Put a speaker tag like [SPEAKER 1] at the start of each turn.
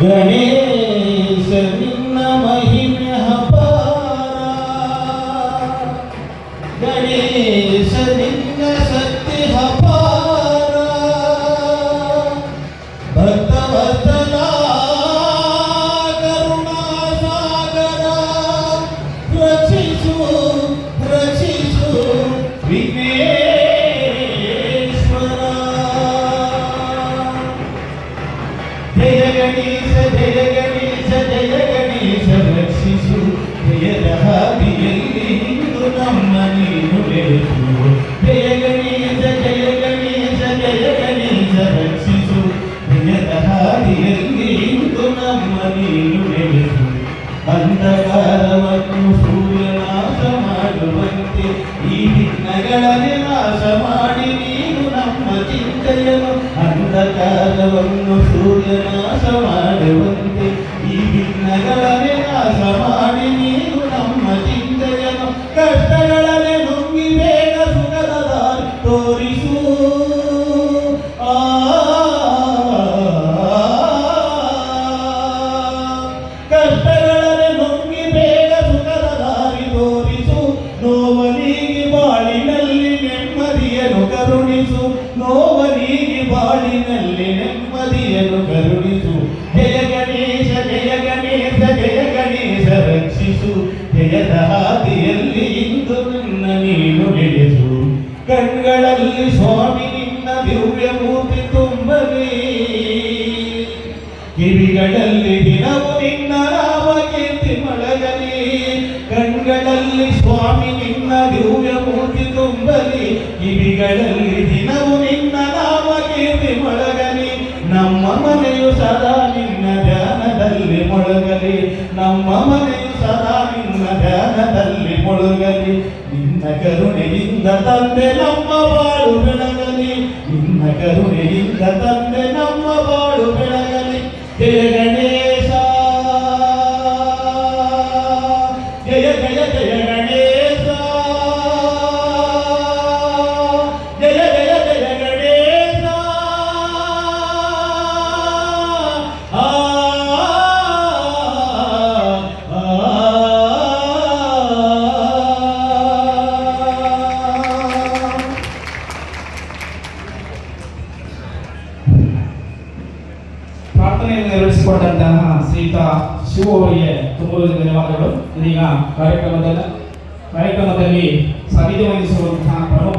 [SPEAKER 1] ಗಣೇಶ ನಿನ್ನ ಮಹಿಮೆ ಹಬ್ಬ. ಗಣೇಶ గణేశ జయ గణేశ జయ గణేశ రక్షిసు జయరహాదియల్లి నమ్మ నీను వెలుగు జయ గణేశ జయ గణేశ ಅಂಧಕಾರವನ್ನು ಸೂರ್ಯನಾಶ ಮಾಡುವಂತೆ ಈ ವಿಘ್ನಗಳನ್ನೇ ನಾಶ ಮಾಡಿ ನೀನು ನಮ್ಮ ಚಿಂತೆಯನ್ನು ಕಷ್ಟಗಳನ್ನೇ ಬೇಗ ಸುಖದ ತೋರಿಸು ಕಷ್ಟಗಳನ್ನೇ ನುಂಗಿ ಬೇಗ ಸುಖದ ದಾರಿ ತೋರಿಸು ನೋವನಿಗೆ ಬಾಳಿನಲ್ಲಿ ನೆಮ್ಮದಿಯನ್ನು ಕರುಣಿಸು ಬಾಳಿನಲ್ಲಿ ನೆಮ್ಮದಿಯನ್ನು ಕರುಣಿಸು. ಜಯ ಗಣೇಶ ಜಯ ಗಣೇಶ ಜಯ ಗಣೇಶ ರಕ್ಷಿಸು. ಜಯದ ಹಾದಿಯಲ್ಲಿ ಇಂದು ನಿನ್ನ ನೀನು ನಡೆಸು ಕಣ್ಗಳಲ್ಲಿ ಸ್ವಾಮಿ ನಿನ್ನ ದಿವ್ಯ ಮೂರ್ತಿ ತುಂಬಲಿ. ಕಿವಿಗಳಲ್ಲಿ ದಿನವು ನಿನ್ನ ನಾಮ ಕೀರ್ತಿ ಮೊಳಗಲಿ. ಕಣ್ಗಳಲ್ಲಿ ಸ್ವಾಮಿ ನಿನ್ನ ದಿವ್ಯ ಮೂರ್ತಿ ತುಂಬಲಿ. ಕಿವಿಗಳಲ್ಲಿ ಮೊಳಗಲಿ, ನಮ್ಮ ಮನೆಯು ಸದಾ ನಿನ್ನ ಧ್ಯಾನದಲ್ಲಿ ಮುಳುಗಲಿ. ನಿನ್ನ ಕರುಣೆಯಿಂದ ತಂದೆ ನಮ್ಮ ಬಾಳು ಬೆಳಗಲಿ. ನಿನ್ನ ಕರುಣೆಯಿಂದ ತಂದೆ ನಮ್ಮ ಬಾಳು ಬೆಳಗಲಿ. ಜಯ
[SPEAKER 2] ಪ್ರಾರ್ಥನೆಯನ್ನು ನೆರವೇರಿಸಿಕೊಂಡಂತಹ ಸೀತಾ ಶಿವು ಅವರಿಗೆ ತುಂಬ ಧನ್ಯವಾದಗಳು. ಇದೀಗ ಕಾರ್ಯಕ್ರಮದ ಕಾರ್ಯಕ್ರಮದಲ್ಲಿ ಸನ್ನಿಧಿ ವಹಿಸುವಂತಹ ಪರಮ